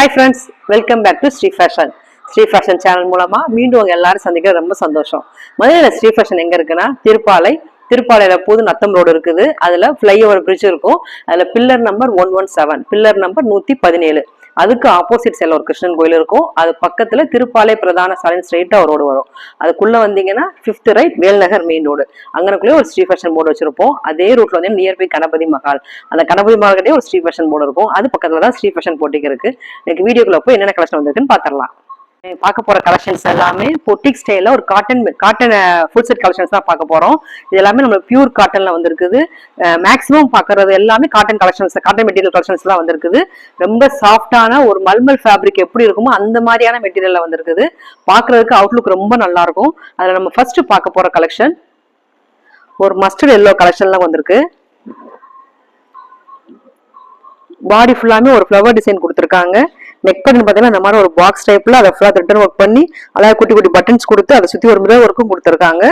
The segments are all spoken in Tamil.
Hi friends welcome back to Sri fashion Sri fashion channel மூலமாக மீண்டும் உங்கள் எல்லாரும் சந்திக்கிற ரொம்ப சந்தோஷம். மதுரையில் ஸ்ரீ ஃபேஷன் எங்கே இருக்குன்னா திருப்பாலை. திருப்பாலையில் புது நத்தம் ரோடு இருக்குது. அதில் ஃப்ளைஓவர் பிரிட்ஜ் இருக்கும். அதில் pillar number one one seven pillar number நூற்றி பதினேழு. அதுக்கு ஆப்போசிட் சைடில் ஒரு கிருஷ்ணன் கோயில் இருக்கும். அது பக்கத்தில் திருப்பாலை பிரதான சாலை ஸ்ட்ரெயிட்டாக ஒரு ரோடு வரும். அதுக்குள்ளே வந்தீங்கன்னா fifth right Velnagar main road அங்கனக்குள்ளே ஒரு ஸ்ரீஃபேஷன் போர்டு வச்சிருப்போம். அதே ரூட்ல வந்து நியர்பை கணபதி மஹால். அந்த கணபதி மகால்கிட்டே ஒரு ஸ்ரீ போர்டு இருக்கும். அது பக்கத்தில் தான் ஸ்ரீஃபேஷன் போட்டிக்கு இருக்கு. எனக்கு வீடியோக்குள்ள போய் என்னென்ன கலெக்ஷன் வந்திருக்குன்னு பார்த்துடலாம் பார்க்க போற கலெக்ஷன்ஸ் எல்லாமே பொட்டிக் ஸ்டைல ஒரு cotton cotton full set collections தான் பார்க்க போறோம். இது எல்லாமே நம்ம பியூர் காட்டன்ல வந்திருக்குது. மேக்ஸிமம் பார்க்கறது எல்லாமே cotton collections cotton material collections தான் வந்திருக்குது. ரொம்ப சாஃப்டான ஒரு மல்மல் ஃபேப்ரிக் எப்படி இருக்குமோ அந்த மாதிரியான மெட்டீரியல்ல வந்திருக்குது. பார்க்குறதுக்கு அவுட்லுக் ரொம்ப நல்லா இருக்கும். நம்ம ஃபர்ஸ்ட் பார்க்க போற கலெக்ஷன் ஒரு மஸ்டர்ட் எல்லோ கலெக்ஷன்லாம் வந்திருக்கு. பாடி ஃபுல்லாமே ஒரு ஃப்ளவர் டிசைன் கொடுத்துருக்காங்க. நெக் பட்டன் பார்த்தீங்கன்னா இந்த மாதிரி ஒரு பாக்ஸ் டைப்ல அதை ஃபுல்லாக ரிட்டன் ஒர்க் பண்ணி அழகாக குட்டி குட்டி பட்டன்ஸ் கொடுத்து அதை சுற்றி ஒரு மிரர் ஒர்க்கும் கொடுத்துருக்காங்க.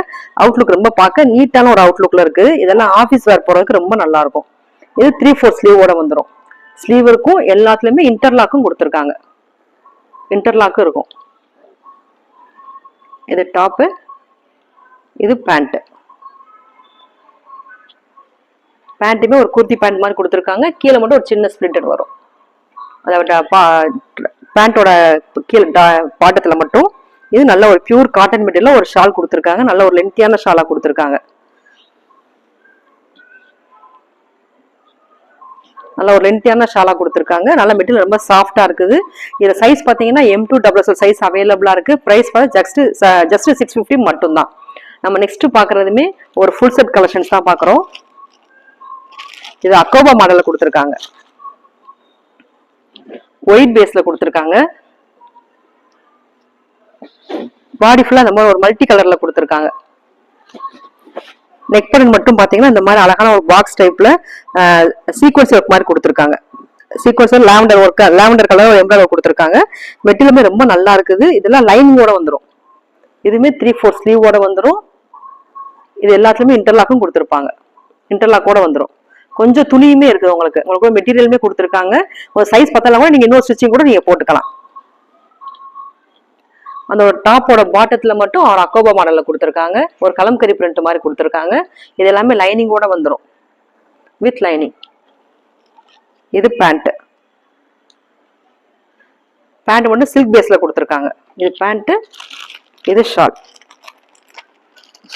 அவுட்லுக் ரொம்ப பார்க்க நீட்டான ஒரு அவுட்லுக்கில் இருக்கு. இதெல்லாம் ஆஃபீஸ் வேர் போகிறதுக்கு ரொம்ப நல்லா இருக்கும். இது த்ரீ ஃபோர் ஸ்லீவோட வந்துடும் ஸ்லீவ் இருக்கும் எல்லாத்துலேயுமே இன்டர்லாக்கும் கொடுத்துருக்காங்க. இன்டர்லாக்கும் இருக்கும். இது டாப்பு இது பேண்ட்டு பேண்ட்டுமே ஒரு குர்த்தி பேண்ட் மாதிரி கொடுத்துருக்காங்க. கீழே மட்டும் ஒரு சின்ன ஸ்பிளிட்டட் வரும். அதோட பேண்ட்டோட கீழே பாட்டத்தில் மட்டும் இது நல்ல ஒரு பியூர் காட்டன் மெட்டீரியல் ஒரு ஷால் கொடுத்துருக்காங்க. நல்ல ஒரு லென்த்தியான ஷாலாக கொடுத்துருக்காங்க. நல்ல ஒரு லென்த்தியான ஷாலாக கொடுத்துருக்காங்க. நல்ல மெட்டீரியல் ரொம்ப சாஃப்டாக இருக்குது. இது சைஸ் பார்த்தீங்கன்னா எம் டூ டபுள் சைஸ் அவைலபிளாக இருக்குது ப்ரைஸ் பார்த்து ஜஸ்ட் ஜஸ்ட் சிக்ஸ் ஃபிஃப்டி மட்டும்தான். நம்ம நெக்ஸ்ட் பார்க்கறதுமே ஒரு ஃபுல் செட் கலெக்ஷன்ஸ் தான் பார்க்குறோம். இது அக்கோபா மாடலில் கொடுத்துருக்காங்க. ஒயிட் பேஸ்ல கொடுத்துருக்காங்க. பாடி ஃபுல்லா இந்த மாதிரி ஒரு மல்டி கலர்ல கொடுத்துருக்காங்க. நெக் பட்டன் மட்டும் பாத்தீங்கன்னா இந்த மாதிரி அழகான ஒரு பாக்ஸ் டைப்ல சீக்வன்ஸ் ஒர்க் மாதிரி கொடுத்துருக்காங்க. Sequence lavender work lavender colour embroider கொடுத்துருக்காங்க. மெட்டீரியலுமே ரொம்ப நல்லா இருக்குது. இதெல்லாம் லைனிங்கோட வந்துடும் இதுவுமே த்ரீ ஃபோர் ஸ்லீவோட வந்துடும் இது எல்லாத்துலயுமே இன்டர்லாக்கும் கொடுத்துருப்பாங்க. இன்டர்லாக்கோட வந்துடும் கொஞ்சம் துணியுமே இருக்குது உங்களுக்கு. உங்களுக்கு மெட்டீரியலுமே கொடுத்துருக்காங்க. ஒரு சைஸ் பத்தலாம் கூட நீங்கள் இன்னொரு ஸ்டிச்சிங் கூட நீங்கள் போட்டுக்கலாம். அந்த ஒரு டாப்போட பாட்டத்தில் மட்டும் ஒரு அக்கோபா மாடலில் கொடுத்துருக்காங்க. ஒரு கலம்கரி பிரிண்ட் மாதிரி கொடுத்துருக்காங்க. இது எல்லாமே லைனிங்கோட வந்துடும் வித் லைனிங் இது பேண்ட்டு பேண்ட் மட்டும் சில்க் பேஸில் கொடுத்துருக்காங்க. இது பேண்ட்டு இது ஷால்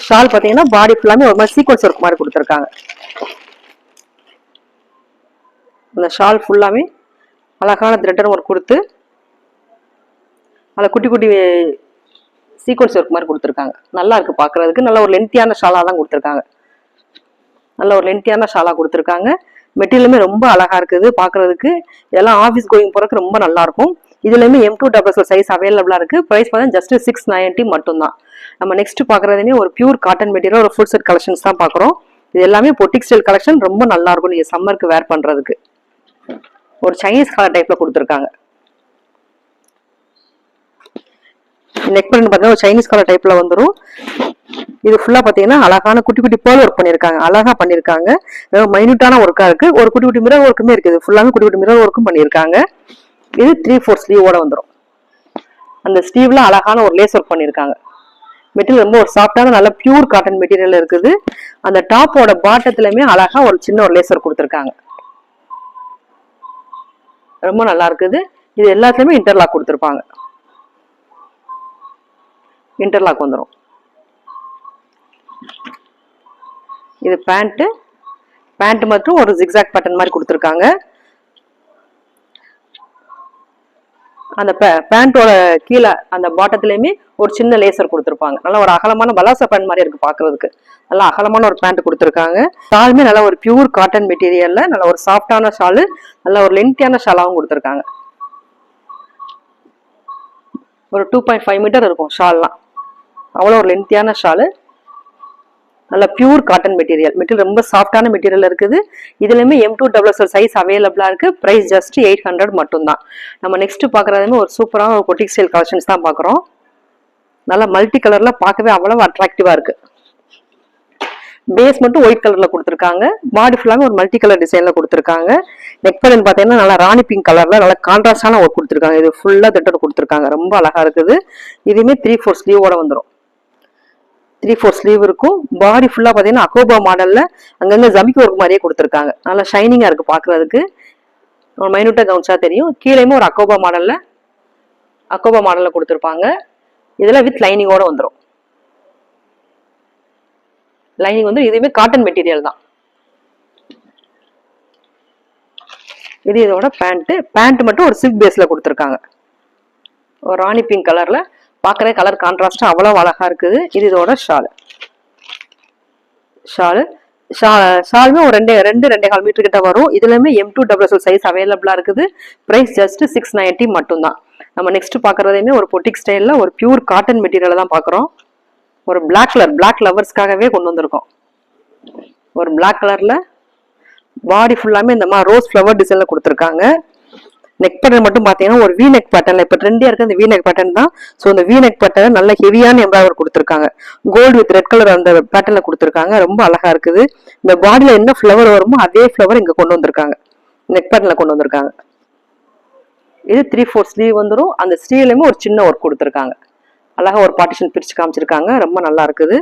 ஷால் பார்த்தீங்கன்னா பாடி ஃபுல்லாமே ஒரு மாதிரி சீக்வன்ஸ் ஒர்க் மாதிரி கொடுத்துருக்காங்க. அந்த ஷால் ஃபுல்லாமே அழகான த்ரெட்டர் ஒர்க் கொடுத்து அதில் குட்டி குட்டி சீக்வன்ஸ் ஒர்க் மாதிரி கொடுத்துருக்காங்க. நல்லா இருக்குது பார்க்குறதுக்கு. நல்ல ஒரு லென்த்தியான ஷாலாக தான் கொடுத்துருக்காங்க. நல்ல ஒரு லென்த்தியான ஷாலாக கொடுத்துருக்காங்க. மெட்டீரியலுமே ரொம்ப அழகாக இருக்குது பார்க்குறதுக்கு. இதெல்லாம் ஆஃபீஸ் கோயிங் போகிறதுக்கு ரொம்ப நல்லாயிருக்கும் இதுலேயுமே எம் டூ டபுள் சைஸ் அவைலபிளாக இருக்குது ப்ரைஸ் பார்த்தா ஜஸ்ட் சிக்ஸ் நைன்ட்டி மட்டும்தான். நம்ம நெக்ஸ்ட் பார்க்குறதுனே ஒரு பியூர் காட்டன் மெட்டீரியல் ஒரு ஃபுட் செட் கலெக்ஷன்ஸ் தான் பார்க்குறோம். இது எல்லாமே பொட்டிக் ஸ்டைல் கலெக்ஷன் ரொம்ப நல்லா நீங்கள் சம்மருக்கு வேர் பண்ணுறதுக்கு ஒரு சைனீஸ் கலர் டைப்ல கொடுத்துருக்காங்க. நெக் பிரிண்ட் பார்த்தீங்கன்னா ஒரு சைனீஸ் கலர் டைப்ல வந்துடும் இது ஃபுல்லா பாத்தீங்கன்னா அழகான குட்டி குட்டி போல் ஒர்க் பண்ணிருக்காங்க. அழகா பண்ணிருக்காங்க. மைன்யூட்டான ஒர்க்கா இருக்கு. ஒரு குட்டி குட்டி மிரர் ஒர்க்குமே இருக்குது. ஃபுல்லாமே குட்டி குட்டி மிரர் ஒர்க்கும் பண்ணிருக்காங்க. இது த்ரீ ஃபோர் ஸ்லீவோட வந்துடும் அந்த ஸ்லீவ்ல அழகான ஒரு லேஸ் ஒர்க் பண்ணிருக்காங்க. மெட்டீரியல் ரொம்ப ஒரு சாஃப்டான நல்ல பியூர் காட்டன் மெட்டீரியல் இருக்குது. அந்த டாப்போட பாட்டத்துலயுமே அழகா ஒரு சின்ன ஒரு லேசர் கொடுத்துருக்காங்க. ரொம்ப நல்லா இருக்குது. இது எல்லாத்துலேயுமே இன்டர்லாக் கொடுத்துருப்பாங்க. இன்டர்லாக் வந்துடும் இது பேண்ட்டு பேண்ட் மட்டும் ஒரு ஜிக்ஸாக் பட்டன் மாதிரி கொடுத்துருக்காங்க. அந்த பேண்ட்டோட கீழே அந்த பாட்டத்துலேயுமே ஒரு சின்ன லேசர் கொடுத்துருப்பாங்க. நல்ல ஒரு அகலமான பலாச பேண்ட் மாதிரி இருக்கு பாக்குறதுக்கு. நல்லா அகலமான ஒரு பேண்ட் கொடுத்துருக்காங்க. ஷாலுமே நல்ல ஒரு பியூர் காட்டன் மெட்டீரியல்ல நல்ல ஒரு சாஃப்டான ஷாலு நல்ல ஒரு லென்த்தியான ஷாலாகவும் கொடுத்துருக்காங்க. ஒரு டூ பாயிண்ட் ஃபைவ் மீட்டர் இருக்கும் ஷால்லாம் அவ்வளோ ஒரு லென்த்தியான ஷாலு நல்ல பியூர் காட்டன் மெட்டீரியல் மெட்டீரியல் ரொம்ப சாஃப்டான மெட்டீரியல் இருக்குது. இதுலையுமே எம் டூ டபுள் சைஸ் அவைலபிளாக இருக்குது ப்ரைஸ் ஜஸ்ட் எயிட் ஹண்ட்ரட் மட்டும் தான் நம்ம நெக்ஸ்ட் பார்க்குறதுமே ஒரு சூப்பரான ஒரு பொட்டிக் ஸ்டைல் கலெக்ஷன்ஸ் தான் பார்க்குறோம் நல்லா மல்டி கலரில் பார்க்கவே அவ்வளவு அட்ராக்டிவாக இருக்குது பேஸ் மட்டும் ஒயிட் கலர்ல கொடுத்துருக்காங்க. பாடி ஃபுல்லாக ஒரு மல்டி கலர் டிசைன்ல கொடுத்துருக்காங்க. நெக் பலன் பார்த்தீங்கன்னா நல்லா ராணி பிங்க் கலர்ல நல்லா கான்ட்ராஸ்டான ஒர்க் கொடுத்துருக்காங்க. இது ஃபுல்லாக திட்டம் கொடுத்துருக்காங்க. ரொம்ப அழகா இருக்குது. இதுவுமே த்ரீ ஃபோர் ஸ்லீவோட வந்துடும் த்ரீ ஃபோர் ஸ்லீவ் இருக்கும். பாடி ஃபுல்லாக பார்த்தீங்கன்னா அகோபா மாடலில் அங்கங்கே ஜமிக்கு ஒர்க் மாதிரியே கொடுத்துருக்காங்க. நல்லா ஷைனிங்காக இருக்குது பார்க்குறதுக்கு ஒரு கவுன்ஸாக தெரியும். கீழேயுமே ஒரு அக்கோபா மாடலில் அக்கோபா மாடலில் கொடுத்துருப்பாங்க. இதெல்லாம் வித் லைனிங்கோட வந்துடும் லைனிங் வந்து இதுவுமே காட்டன் மெட்டீரியல் தான். இது இதோட பேண்ட்டு பேண்ட் மட்டும் ஒரு சில்க் பேஸில் கொடுத்துருக்காங்க. ஒரு ராணி பிங்க் கலரில் பார்க்குற கலர் கான்ட்ராஸ்ட்டும் அவ்வளோ அழகாக இருக்குது. இது இதோட ஷால் ஷாலு ஷா ஷாலுமே ஒரு ரெண்டு ரெண்டு ரெண்டே கால் மீட்டர் கிட்ட வரும். இதுலையுமே எம் டூ டபுள் சைஸ் அவைலபிளாக இருக்குது. ப்ரைஸ் ஜஸ்ட் சிக்ஸ் நைன்ட்டி மட்டும்தான். நம்ம நெக்ஸ்ட் பார்க்குறதையுமே ஒரு பொட்டிக் ஸ்டைலில் ஒரு பியூர் காட்டன் மெட்டீரியல் தான் பார்க்குறோம் ஒரு பிளாக் கலர் பிளாக் லவர்ஸ்க்காகவே கொண்டு வந்திருக்கோம். ஒரு பிளாக் கலரில் பாடி ஃபுல்லாமே இந்த மாதிரி ரோஸ் ஃப்ளவர் டிசைனில் கொடுத்துருக்காங்க. நெக் பேட்டர்ன் மட்டும் பார்த்தீங்கன்னா ஒரு வி நெக் பேட்டர்ல இப்போ ட்ரெண்டியா இருக்க அந்த வி நெக் பேட்டர்ன் தான். ஸோ அந்த வி நெக் பேட்டர்ன் நல்ல ஹெவியான எம்ப்ராய்டர் கொடுத்துருக்காங்க. கோல்டு வித் ரெட் கலர் அந்த பேட்டர்ல கொடுத்துருக்காங்க. ரொம்ப அழகா இருக்குது. இந்த பாடியில என்ன ஃப்ளவர் வருமோ அதே ஃப்ளவர் இங்க கொண்டு வந்திருக்காங்க. நெக் பேட்டர்ல கொண்டு வந்திருக்காங்க. இது த்ரீ ஃபோர் ஸ்லீவ் வந்துடும் அந்த ஸ்லீவ்லையுமே ஒரு சின்ன ஒர்க் கொடுத்துருக்காங்க. அழகா ஒரு பார்ட்டிஷன் பிரித்து காமிச்சிருக்காங்க. ரொம்ப நல்லா இருக்குது.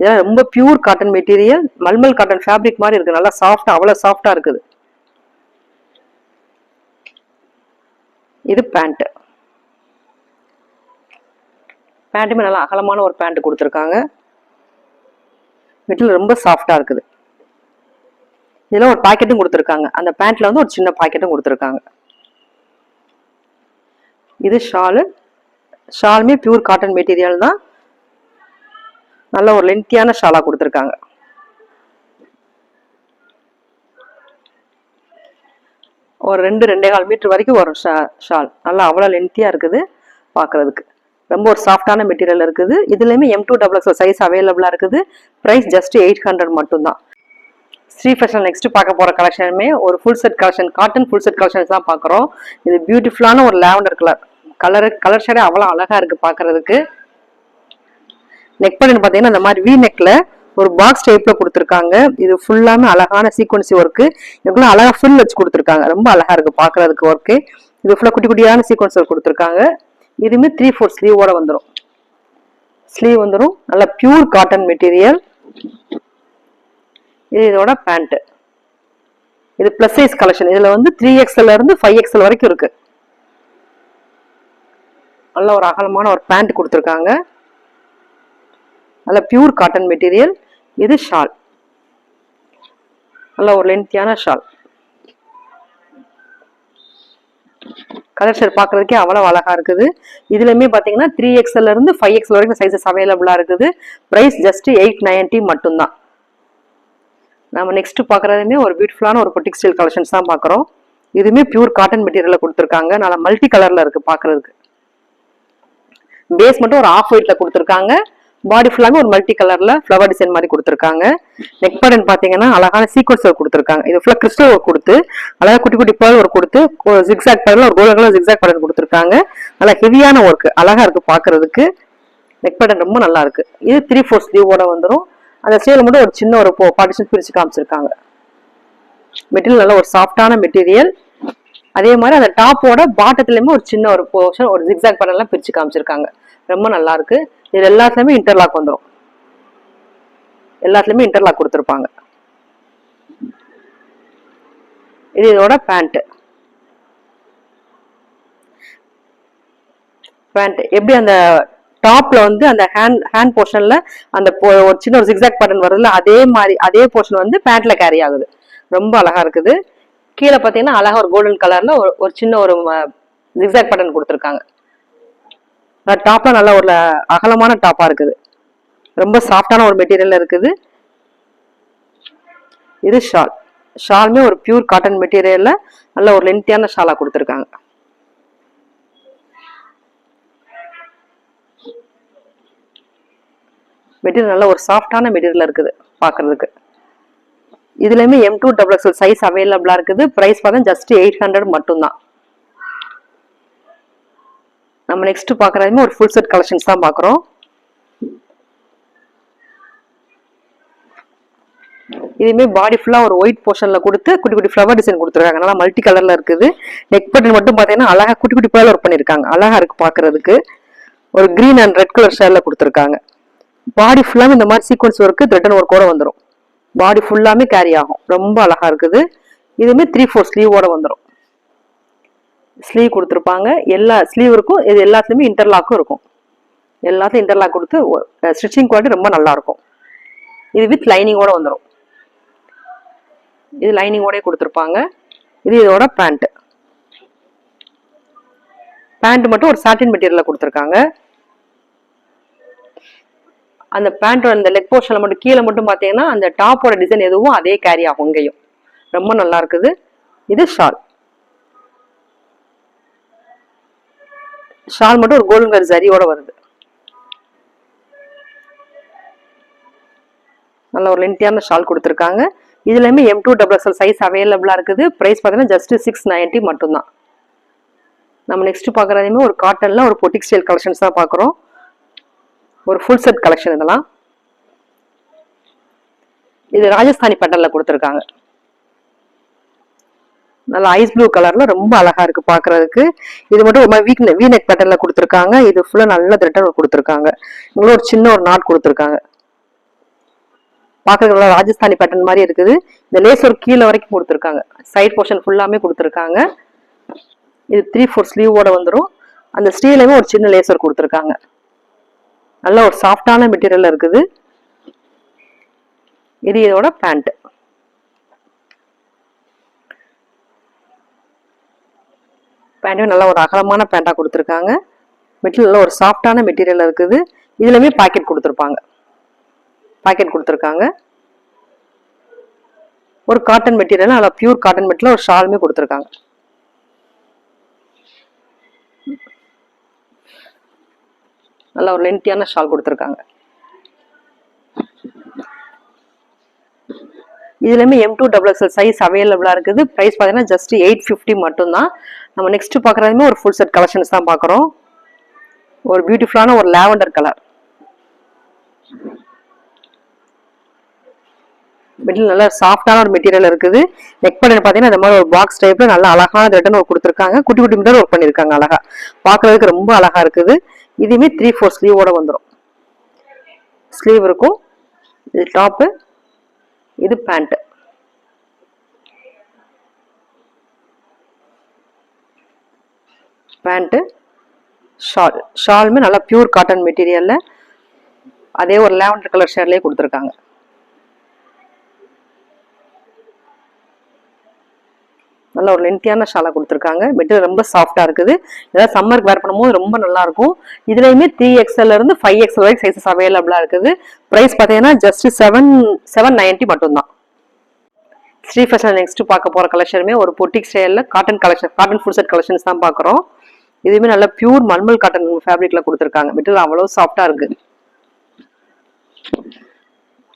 இதெல்லாம் ரொம்ப pure cotton material mulmul cotton fabric மாதிரி இருக்குது நல்லா சாஃப்டாக அவ்வளோ சாஃப்டாக இருக்குது. இது பேண்ட்டு பேண்ட்டுமே நல்லா அகலமான ஒரு பேண்ட் கொடுத்துருக்காங்க. மெட்டீரியல் ரொம்ப சாஃப்டாக இருக்குது. இதில் ஒரு பாக்கெட்டும் கொடுத்துருக்காங்க. அந்த பேண்ட்டில் வந்து ஒரு சின்ன பாக்கெட்டும் கொடுத்துருக்காங்க. இது ஷாலு ஷாலுமே பியூர் காட்டன் மெட்டீரியல் தான். நல்ல ஒரு லென்த்தியான ஷாலாக கொடுத்துருக்காங்க. ஒரு ரெண்டு ரெண்டே கால் மீட்டர் வரைக்கும் வரும் ஷா- ஷால். நல்லா அவ்வளோ லென்த்தியாக இருக்குது பார்க்குறதுக்கு ரொம்ப ஒரு சாஃப்டான மெட்டீரியல் இருக்குது. இதுலேயுமே M to double X size அவைலபிளாக இருக்குது. ப்ரைஸ் ஜஸ்ட் எயிட் ஹண்ட்ரட் மட்டும்தான். ஸ்ரீ ஃபேஷன் நெக்ஸ்ட் பார்க்க போகிற கலெக்ஷனுமே ஒரு full set collection cotton full set collections தான் பார்க்குறோம் இது பியூட்டிஃபுல்லான ஒரு லேவண்டர் கலர் கலர் கலர் ஷேடே அவ்வளோ அழகாக இருக்குது பார்க்கறதுக்கு நெக் பண்ணு பார்த்தீங்கன்னா இந்த மாதிரி வி நெக்கில் ஒரு பாக்ஸ் டைப்ல கொடுத்துருக்காங்க. இது ஃபுல்லாமே அழகான சீக்வன்சி ஒர்க்கு இதுக்குள்ள அழகா ஃபில் வச்சு கொடுத்துருக்காங்க. ரொம்ப அழகா இருக்கு பாக்குறதுக்கு ஒர்க்கு இது ஃபுல்லா குட்டி குட்டியான சீக்வன்ஸ் ஒர்க் கொடுத்துருக்காங்க. இதுவுமே த்ரீ ஃபோர் ஸ்லீவோட வந்துடும் ஸ்லீவ் வந்துடும் நல்ல பியூர் காட்டன் மெட்டீரியல் இது இதோட பேண்ட்டு இது பிளஸ் சைஸ் கலெக்ஷன் இதுல வந்து த்ரீ எக்ஸ்எல் இருந்து ஃபைவ் எக்ஸ்எல் வரைக்கும் இருக்கு. நல்ல ஒரு அகலமான ஒரு பேண்ட் கொடுத்துருக்காங்க. நல்ல பியூர் காட்டன் மெட்டீரியல் இது ஷால். நல்ல ஒரு லென்த்தியான ஷால். கலர் ஷர்ட் பார்க்கறதுக்கே அவ்வளவு அழகா இருக்குது. இதுலயுமே பாத்தீங்கன்னா த்ரீ எக்ஸ்எல்ல இருந்து ஃபைவ் எக்ஸ்எல் வரைக்கும் சைஸஸ் அவைலபிளா இருக்குது. பிரைஸ் ஜஸ்ட் எயிட் நைன்ட்டி மட்டும்தான். நம்ம நெக்ஸ்ட் பார்க்குறதுமே ஒரு பியூட்டிஃபுல்லான ஒரு பொட்டிக் ஸ்டைல் கலெக்ஷன்ஸ் தான் பார்க்குறோம் இதுவுமே பியூர் காட்டன் மெட்டீரியலில் கொடுத்துருக்காங்க. நல்லா மல்டி கலரில் இருக்கு பார்க்குறதுக்கு பேஸ் மட்டும் ஒரு ஆஃப் ஒயிட்ல கொடுத்துருக்காங்க. பாடி ஃபுல்லாமே ஒரு மல்டி கலர்ல ஃப்ளவர் டிசைன் மாதிரி கொடுத்துருக்காங்க. நெக் பட்டன் பாத்தீங்கன்னா அழகான சீக்வன்ஸ் ஒர்க் கொடுத்துருக்காங்க. இது ஃபுல்லா கிறிஸ்டல் ஒர்க் கொடுத்து அழகாக குட்டி குட்டி பேர் ஒர்க் கொடுத்து ஜிக்ஸாக் பேர்ல ஒரு கோல்டன் கலர் ஜிக்ஸாக் பட்டன் கொடுத்துருக்காங்க. நல்லா ஹெவியான ஒர்க் அழகா இருக்கு பாக்குறதுக்கு நெக் பட்டன் ரொம்ப நல்லா இருக்கு. இது த்ரீ ஃபோர் ஸ்லீவோட வந்துடும் அந்த ஸ்லீவ்ல மட்டும் ஒரு சின்ன ஒரு பார்ட்டிஷன் பிரிச்சு காமிச்சிருக்காங்க. மெட்டீரியல் நல்ல ஒரு சாஃப்டான மெட்டீரியல் அதே மாதிரி அந்த டாப்போட பாட்டத்துலயுமே ஒரு சின்ன ஒரு போர்ஷன் ஒரு ஜிக்ஸாக் பேட்டர்லாம் பிரிச்சு காமிச்சிருக்காங்க. ரொம்ப நல்லா இருக்கு. இது எல்லாத்துலயுமே இன்டர்லாக் வந்துடும் எல்லாத்துலயுமே இன்டர்லாக் கொடுத்துருப்பாங்க. இது இதோட பேண்ட் பேண்ட் எப்படி அந்த டாப்ல வந்து அந்த ஹேண்ட் ஹேண்ட் போர்ஷன்ல அந்த ஒரு சின்ன ஒரு ஜிக்ஸாக் பட்டன் வருதுல அதே மாதிரி அதே போர்ஷன் வந்து பேண்ட்ல கேரி ஆகுது. ரொம்ப அழகா இருக்குது. கீழே பார்த்தீங்கன்னா அழகாக ஒரு கோல்டன் கலரில் ஒரு ஒரு சின்ன ஒரு ஜிக்ஸாக் பட்டன் கொடுத்துருக்காங்க. டாப்லாம் நல்ல ஒரு அகலமான டாப்பாக இருக்குது. ரொம்ப சாஃப்டான ஒரு மெட்டீரியலில் இருக்குது. இது ஷால் ஷாலுமே ஒரு பியூர் காட்டன் மெட்டீரியலில் நல்ல ஒரு லென்த்தியான ஷாலாக கொடுத்துருக்காங்க. மெட்டீரியல் நல்ல ஒரு சாஃப்டான மெட்டீரியல் இருக்குது பார்க்குறதுக்கு இதுலேயுமே M to double XL size அவைலபிளாக இருக்குது. ப்ரைஸ் பார்த்தா ஜஸ்ட் எயிட் ஹண்ட்ரட் மட்டும்தான். நம்ம நெக்ஸ்ட் பார்க்குறதுமே ஒரு ஃபுல் செட் கலெக்ஷன்ஸ் தான் பார்க்குறோம். இதுவுமே பாடி ஃபுல்லாக ஒரு ஒயிட் போர்ஷனில் கொடுத்து குட்டி குட்டி ஃப்ளவர் டிசைன் கொடுத்துருக்காங்க. நல்லா மல்டி கலரில் இருக்குது. நெக் பட்டன் மட்டும் பார்த்தீங்கன்னா அழகாக குட்டி குட்டி பேர்ல ஒர்க் பண்ணியிருக்காங்க. அழகாக இருக்குது பார்க்குறதுக்கு. ஒரு க்ரீன் அண்ட் ரெட் கலர் ஷேரில் கொடுத்துருக்காங்க. பாடி ஃபுல்லாக இந்த மாதிரி சீக்வன்ஸ் ஒர்க்கு த்ரெட்டன் ஒர்க்கோட வந்துடும் பாடி ஃபுல்லாமே கேரி ஆகும். ரொம்ப அழகா இருக்குது. இதுவுமே த்ரீ ஃபோர் ஸ்லீவோட வந்துடும் ஸ்லீவ் கொடுத்துருப்பாங்க. எல்லா ஸ்லீவ் இருக்கும். இது எல்லாத்துலேயுமே இன்டர்லாக்கும் இருக்கும். எல்லாத்தையும் இன்டர்லாக் கொடுத்து ஸ்டிச்சிங் குவாலிட்டி ரொம்ப நல்லாயிருக்கும் இது வித் லைனிங்கோட வந்துடும் இது லைனிங்கோடய கொடுத்துருப்பாங்க. இது இதோட பேண்ட்டு பேண்ட் மட்டும் ஒரு சாட்டின் மெட்டீரியலில் கொடுத்துருக்காங்க. அந்த பேண்ட்டோட அந்த லெக் போர்ஷனில் மட்டும் கீழே மட்டும் பார்த்தீங்கன்னா அந்த டாப்போட டிசைன் எதுவும் அதே கேரி ஆகும் இங்கேயும். ரொம்ப நல்லா இருக்குது. இது ஷால் ஷால் மட்டும் ஒரு கோல்டன் கலர் ஜரியோட வருது. நல்ல ஒரு லென்த்தியான ஷால் கொடுத்துருக்காங்க. இதுலையுமே M to double XL size அவைலபிளாக இருக்குது. ப்ரைஸ் பார்த்தீங்கன்னா ஜஸ்ட் சிக்ஸ் நைன்ட்டி மட்டும்தான். நம்ம நெக்ஸ்ட் பார்க்குறதையுமே ஒரு காட்டனில் ஒரு பொட்டிக் ஸ்டைல் கலெக்ஷன்ஸ் தான் பார்க்குறோம். ஒரு ஃபுல் செட் கலெக்ஷன் இதெல்லாம். இது ராஜஸ்தானி பட்டனில் கொடுத்துருக்காங்க. நல்லா ஐஸ் ப்ளூ கலர்ல ரொம்ப அழகா இருக்கு பாக்குறதுக்கு. இது மட்டும் ரொம்ப வீக் வீநெக் பேட்டர்ல கொடுத்துருக்காங்க. இது ஃபுல்லா நல்ல த்ரெட்டர் கொடுத்துருக்காங்க. இவ்வளோ ஒரு சின்ன ஒரு நாட் கொடுத்துருக்காங்க. பார்க்கறதுக்கு நல்லா ராஜஸ்தானி பேட்டர்ன் மாதிரி இருக்குது. இந்த லேஸ் ஒரு கீழே வரைக்கும் கொடுத்துருக்காங்க. சைட் போர்ஷன் ஃபுல்லாமே கொடுத்துருக்காங்க. இது த்ரீ ஃபோர் ஸ்லீவோட வந்துடும் அந்த ஸ்டீலையுமே ஒரு சின்ன லேசர் கொடுத்துருக்காங்க. நல்ல ஒரு சாஃப்டான மெட்டீரியல் இருக்குது. இது இதோட பேண்ட் பேண்ட்டும் நல்ல ஒரு அகலமான பேண்டா கொடுத்துருக்காங்க. மெட்டீரியல் ஒரு சாஃப்டான மெட்டீரியல் இருக்குது. இதுலயுமே பாக்கெட் கொடுத்துருப்பாங்க. பாக்கெட் கொடுத்துருக்காங்க. ஒரு காட்டன் மெட்டீரியல் நல்லா பியூர் காட்டன் மெட்டீரியல் ஒரு ஷாலுமே கொடுத்துருக்காங்க. நல்ல ஒரு லென்த்தியான ஷால் கொடுத்துருக்காங்க. இதுலேயுமே M to double XL size அவைலபிளாக இருக்குது. ப்ரைஸ் பார்த்தீங்கன்னா ஜஸ்ட் எயிட் ஃபிஃப்டி மட்டும்தான். நம்ம நெக்ஸ்ட் பார்க்குறதுமே ஒரு ஃபுல் செட் கலெக்ஷன்ஸ் தான் பார்க்குறோம் ஒரு பியூட்டிஃபுல்லான ஒரு லாவெண்டர் கலர் மெட்டீரியல் நல்லா சாஃப்டான ஒரு மெட்டீரியல் இருக்குது. நெக் பட்டன் பார்த்தீங்கன்னா இந்த மாதிரி ஒரு பாக்ஸ் டைப்ல நல்லா அழகான ரிட்டன் ஒரு கொடுத்துருக்காங்க. குட்டி குட்டி மீட்டர் ஒர்க் பண்ணியிருக்காங்க அழகா. பார்க்கறதுக்கு ரொம்ப அழகா இருக்குது. இதுவுமே த்ரீ ஃபோர் ஸ்லீவோட வந்துடும் ஸ்லீவ் இருக்கும். இது டாப்பு இது பேண்ட்டு பேண்ட்டு ஷால் ஷாலுமே நல்லா பியூர் காட்டன் மெட்டீரியலில் அதே ஒரு லாவெண்டர் கலர் ஷேர்லேயே கொடுத்துருக்காங்க. நல்ல ஒரு லென்த்தியான ஷாலாக கொடுத்துருக்காங்க. மெட்டீரியல் ரொம்ப சாஃப்டாக இருக்குது. ஏதாவது சம்மருக்கு வேர் பண்ணும்போது ரொம்ப நல்லா இருக்கும். த்ரீ எக்ஸ்எல்ல இருந்து ஃபைவ் எக்ஸ்எல் வரைக்கும் சைஸஸ் அவைலபிளாக இருக்குது. ப்ரைஸ் பார்த்தீங்கன்னா ஜஸ்ட் செவன் செவன் நைன்ட்டி மட்டும்தான். ஸ்ரீ ஃபேஷன் நெக்ஸ்ட் பார்க்க போகிற கலெக்ஷனுமே ஒரு பொட்டிக் ஸ்டைலில் cotton collection cotton full set collections தான் பார்க்குறோம். இதுவுமே நல்ல பியூர் மல்மல் காட்டன் ஃபேப்ரிக்ல கொடுத்துருக்காங்க. மெட்டீரியல் அவ்வளோ சாஃப்டாக இருக்கு.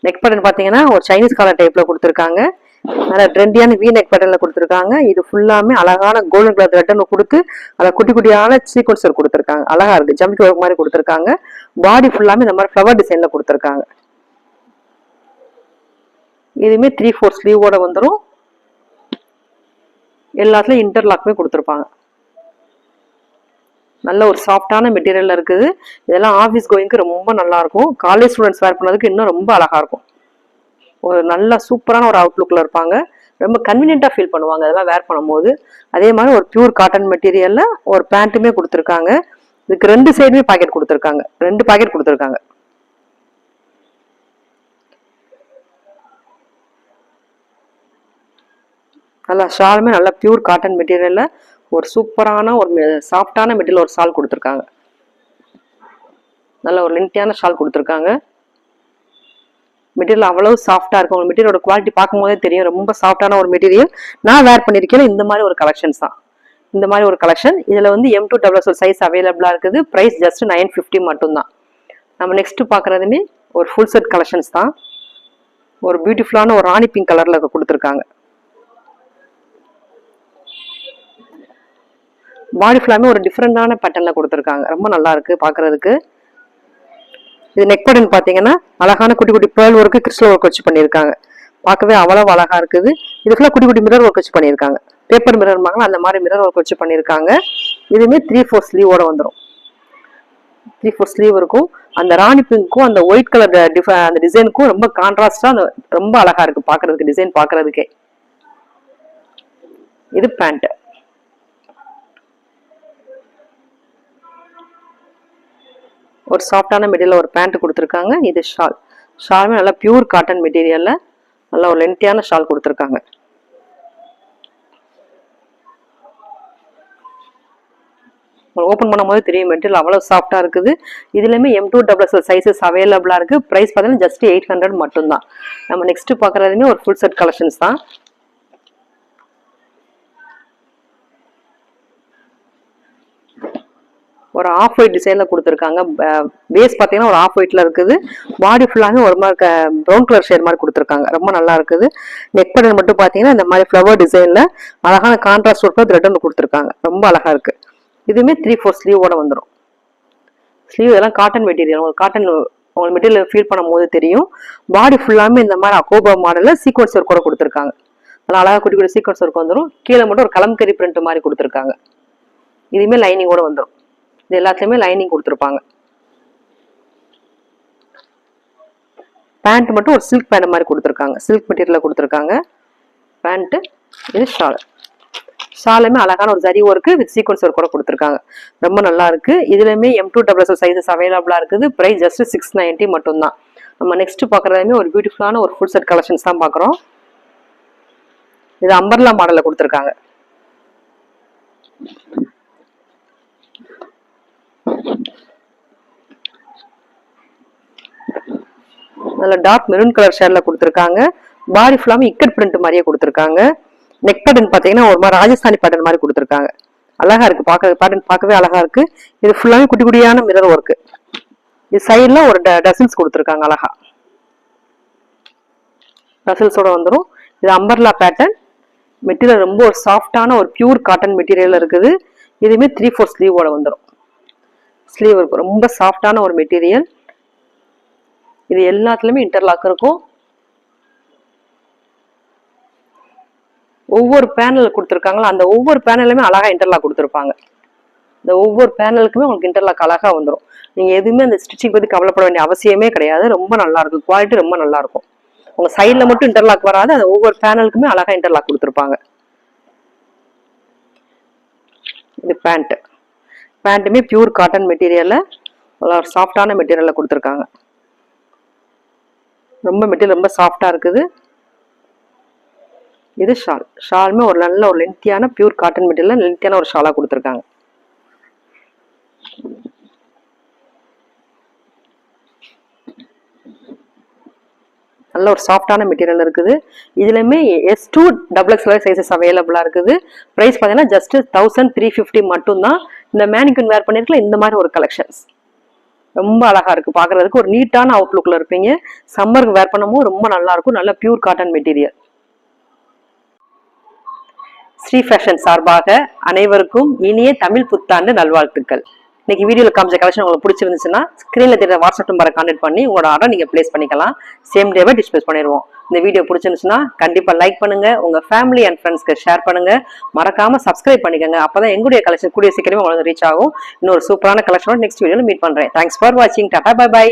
நெக் பட்டன் பார்த்தீங்கன்னா ஒரு சைனீஸ் காலர் டைப்பில் கொடுத்துருக்காங்க. நல்லா ட்ரெண்டியான வீநெக் பேட்டர்ல கொடுத்துருக்காங்க. இது ஃபுல்லாமே அழகான கோல்டன் கலர் த்ரெட்டன் கொடுத்து அதில் குட்டி குட்டியான சீக்வன்சர் கொடுத்துருக்காங்க. அழகா இருக்கு. ஜம்கி ஒர்க் மாதிரி கொடுத்துருக்காங்க. பாடி ஃபுல்லாமே இந்த மாதிரி ஃப்ளவர் டிசைன்ல கொடுத்துருக்காங்க. இதுவுமே த்ரீ ஃபோர் ஸ்லீவோட வந்துடும் எல்லாத்துலயும் இன்டர்லாக்குமே கொடுத்துருப்பாங்க. நல்ல ஒரு சாஃப்டான மெட்டீரியல் இருக்குது. இதெல்லாம் ஆஃபீஸ் கோயிங்க்கு ரொம்ப நல்லா இருக்கும். காலேஜ் ஸ்டூடெண்ட்ஸ் வேர் பண்ணதுக்கு இன்னும் ரொம்ப அழகா இருக்கும். ஒரு நல்ல சூப்பரான ஒரு அவுட்லுக்கில் இருப்பாங்க. ரொம்ப கன்வீனியண்ட்டாக ஃபீல் பண்ணுவாங்க. அதெல்லாம் வேர் பண்ணும்போது. அதே மாதிரி ஒரு பியூர் காட்டன் மெட்டீரியலில் ஒரு பேண்ட்டுமே கொடுத்துருக்காங்க. இதுக்கு ரெண்டு சைடுமே பாக்கெட் கொடுத்துருக்காங்க. ரெண்டு பாக்கெட் கொடுத்துருக்காங்க. நல்லா ஷாலுமே நல்லா பியூர் காட்டன் மெட்டீரியலில் ஒரு சூப்பரான ஒரு சாஃப்டான மெட்டீரியல் ஒரு ஷால் கொடுத்துருக்காங்க. நல்ல ஒரு லென்த்தியான ஷால் கொடுத்துருக்காங்க. மெட்டீரியல் அவ்வளவு சாஃப்டா இருக்கும். ஒரு மெட்டீரியலோட குவாலிட்டி பார்க்கும்போதே தெரியும். ரொம்ப சாஃப்டான ஒரு மெட்டீரியல். நான் வேர் பண்ணியிருக்கேன். இந்த மாதிரி ஒரு கலெக்ஷன்ஸ் தான். இந்த மாதிரி ஒரு கலெக்ஷன் இதுல வந்து எம் டூ டபுள் சைஸ் அவைலபிளா இருக்குது. பிரைஸ் ஜஸ்ட் நைன் ஃபிஃப்டி மட்டும்தான். நம்ம நெக்ஸ்ட் பார்க்குறதுமே ஒரு ஃபுல் செட் கலெக்ஷன்ஸ் தான். ஒரு பியூட்டிஃபுல்லான ஒரு ராணி பிங்க் கலர்ல கொடுத்துருக்காங்க. பாடி ஃபுல்லாமே ஒரு டிஃப்ரெண்டான பேட்டர்ல கொடுத்துருக்காங்க. ரொம்ப நல்லா இருக்கு பார்க்கிறதுக்கு. இது நெக் பட்டன் பார்த்தீங்கன்னா அழகான குட்டி குட்டி பேர்ல் ஒர்க்கு கிறிஸ்டல் ஒர்க் வச்சு பண்ணியிருக்காங்க. பார்க்கவே அவ்வளவு அழகா இருக்குது. இதுக்குள்ள குட்டி குட்டி மிரர் ஒர்க் வச்சு பண்ணியிருக்காங்க. பேப்பர் மிரர் அந்த மாதிரி மிரர் ஒர்க் வச்சு பண்ணியிருக்காங்க. இதுவுமே த்ரீ ஃபோர் ஸ்லீவோட வந்துடும் த்ரீ ஃபோர் ஸ்லீவ் இருக்கும். அந்த ராணி பிங்க்கும் அந்த ஒயிட் கலர் அந்த டிசைனுக்கும் ரொம்ப கான்ட்ராஸ்டா அந்த ரொம்ப அழகா இருக்கு. பாக்குறதுக்கு டிசைன் பாக்குறதுக்கே இது பேண்ட் ஒரு சாஃப்டான மெட்டீரியல் ஒரு பேண்ட் கொடுத்துருக்காங்க. இது ஷால். ஷாலுமே நல்லா பியூர் காட்டன் மெட்டீரியல்ல நல்ல ஒரு லென்த்தியான ஷால் கொடுத்துருக்காங்க. ஓப்பன் பண்ணும்போது தெரியும் மெட்டீரியல் அவ்வளோ சாஃப்டாக இருக்குது. இதுலேயுமே M to double XL sizes அவைலபிளாக இருக்குது ப்ரைஸ் பார்த்தீங்கன்னா ஜஸ்ட் எயிட் ஹண்ட்ரட் மட்டும்தான். நம்ம நெக்ஸ்ட் பார்க்குறதுமே ஒரு ஃபுல் செட் கலெக்ஷன்ஸ் தான். ஒரு ஆஃப் ஒயிட் டிசைனில் கொடுத்துருக்காங்க. பேஸ் பார்த்தீங்கன்னா ஒரு ஆஃப் ஒயிட்டில் இருக்குது. பாடி ஃபுல்லாகவே ஒரு மாதிரி ப்ரௌன் கலர் ஷேட் மாதிரி கொடுத்துருக்காங்க. ரொம்ப நல்லா இருக்குது. நெக் பட்டன் மட்டும் பார்த்தீங்கன்னா இந்த மாதிரி ஃப்ளவர் டிசைனில் அழகான கான்ட்ராஸ்ட் ஒர்க்கில் த்ரெட் ஒன்று கொடுத்துருக்காங்க. ரொம்ப அழகாக இருக்குது இதுவுமே த்ரீ ஃபோர் ஸ்லீவோட வந்துடும் ஸ்லீவ் இதெல்லாம் காட்டன் மெட்டீரியல் உங்களுக்கு காட்டன் உங்களுக்கு மெட்டீரியல் ஃபீல் பண்ணும் போது தெரியும். பாடி ஃபுல்லாமே இந்த மாதிரி அக்கோபா மாடலில் சீக்வன்ஸ் ஒர்க் கூட கொடுத்துருக்காங்க. நல்லா அழகாக குட்டி குட்டி சீக்வன்ஸ் ஒர்க் வந்துடும் கீழே மட்டும் ஒரு கலம்கரி பிரிண்ட் மாதிரி கொடுத்துருக்காங்க. இதுவுமே லைனிங்கோட வந்துடும் இது எல்லாத்துலேயுமே லைனிங் கொடுத்துருப்பாங்க. பேண்ட் மட்டும் ஒரு சில்க் பேண்ட் மாதிரி கொடுத்துருக்காங்க. சில்க் மெட்டீரியலில் கொடுத்துருக்காங்க. பேண்ட்டு இது ஷால் ஷாலுமே அழகான ஒரு zari work with sequence work கூட கொடுத்துருக்காங்க. ரொம்ப நல்லா இருக்கு. இதுலயுமே எம் டூ டபுள் சைஸஸ் அவைலபிளா இருக்குது. ப்ரைஸ் ஜஸ்ட் சிக்ஸ் நைன்ட்டி மட்டும்தான். நம்ம நெக்ஸ்ட் பார்க்குறதுமே ஒரு பியூட்டிஃபுல்லான ஒரு ஃபுல் செட் கலெக்ஷன்ஸ் தான் பார்க்குறோம் இது அம்பர்லா மாடலில் கொடுத்துருக்காங்க. நல்ல டார்க் மெரூன் கலர் ஷேட்ல கொடுத்துருக்காங்க. பாடி ஃபுல்லாமே இக்கட் பிரிண்ட் மாதிரியே கொடுத்துருக்காங்க. நெக் பேட்டர்ன் பார்த்தீங்கன்னா ஒரு மாதிரி ராஜஸ்தானி பேட்டர்ன் மாதிரி கொடுத்துருக்காங்க. அழகா இருக்கு. பார்க்க பேட்டர்ன் பார்க்கவே அழகா இருக்கு. இது ஃபுல்லாமே குட்டி குட்டியான மிரர் ஒர்க்கு இது சைடில் ஒரு டசில்ஸ் கொடுத்துருக்காங்க அழகா. டசில்ஸோட வந்துடும் இது அம்பர்லா பேட்டர்ன் மெட்டீரியல் ரொம்ப ஒரு சாஃப்டான ஒரு பியூர் காட்டன் மெட்டீரியல் இருக்குது. இதுவுமே த்ரீ ஃபோர் ஸ்லீவோட வந்துடும் ஸ்லீவ் இருக்கும் ரொம்ப சாஃப்டான ஒரு மெட்டீரியல் இது எல்லாத்துலேயுமே இன்டர்லாக் இருக்கும். ஒவ்வொரு பேனல் கொடுத்துருக்காங்களோ? அந்த ஒவ்வொரு பேனலுமே அழகாக இன்டர்லாக் கொடுத்துருப்பாங்க. இந்த ஒவ்வொரு பேனலுக்குமே உங்களுக்கு இன்டர்லாக் அழகாக வந்துடும் நீங்கள் எதுவுமே அந்த ஸ்டிச்சிங் பற்றி கவலைப்பட வேண்டிய அவசியமே கிடையாது. ரொம்ப நல்லா இருக்கும். குவாலிட்டி ரொம்ப நல்லா இருக்கும். உங்கள் சைடில் மட்டும் இன்டர்லாக் வராது. அந்த ஒவ்வொரு பேனலுக்குமே அழகாக இன்டர்லாக் கொடுத்துருப்பாங்க. இது பேண்ட்டு பேண்ட்டுமே பியூர் காட்டன் மெட்டீரியலில் சாஃப்டான மெட்டீரியலில் கொடுத்துருக்காங்க. ரொம்ப மெட்டீரியல் ரொம்ப சாஃப்டாக இருக்குது. இது ஷால். ஷாலுமே ஒரு நல்ல ஒரு லென்த்தியான பியூர் காட்டன் மெட்டீரியல் லென்த்தியான ஒரு ஷாலாக கொடுத்துருக்காங்க. நல்ல ஒரு சாஃப்டான மெட்டீரியல் இருக்குது. இதுலையுமே S to double X sizes அவைலபிளாக இருக்குது. ப்ரைஸ் பார்த்தீங்கன்னா ஜஸ்ட் தௌசண்ட் த்ரீ ஃபிஃப்டி மட்டும்தான். இந்த மேனிக்கன் வேர் பண்ணியிருக்கல இந்த மாதிரி ஒரு கலெக்ஷன்ஸ் ரொம்ப அழகா இருக்கு. பாக்குறதுக்கு ஒரு நீட்டான அவுட்லுக்கில் இருப்பீங்க. சம்மருக்கு வேர் பண்ணும்போது ரொம்ப நல்லா இருக்கும். நல்ல pure cotton material Sri fashion சார்பாக அனைவருக்கும் இனிய தமிழ் புத்தாண்டு நல்வாழ்த்துக்கள். இன்னைக்கு வீடியோவில் காமிச்ச கலெக்ஷன் உங்களுக்கு பிடிச்சிருந்துச்சுன்னா ஸ்க்ரீனில் தெரிய வாட்ஸ்அப் நம்பரை கான்டெக்ட் பண்ணி உங்களோட ஆர்டர் நீங்கள் பிளேஸ் பண்ணிக்கலாம். சேம் டேவே டிஸ்பிளேஸ் பண்ணிடுவோம். இந்த வீடியோ பிடிச்சிருந்துச்சுன்னா கண்டிப்பாக லைக் பண்ணுங்க. உங்க ஃபேமிலி அண்ட் ஃப்ரெண்ட்ஸ்க்கு ஷேர் பண்ணுங்க. மறக்காம சப்ஸ்கிரைப் பண்ணிக்கோங்க. அப்போ தான் எங்களுடைய கலெக்ஷன் கூடிய சீக்கிரமே உங்களுக்கு ரீச் ஆகும். இன்னொரு சூப்பரான கலெக்ஷனோட நெக்ஸ்ட் வீடியோவில் மீட் பண்ணுறேன் தேங்க்ஸ் ஃபார் வாட்சிங் டாடா பை பை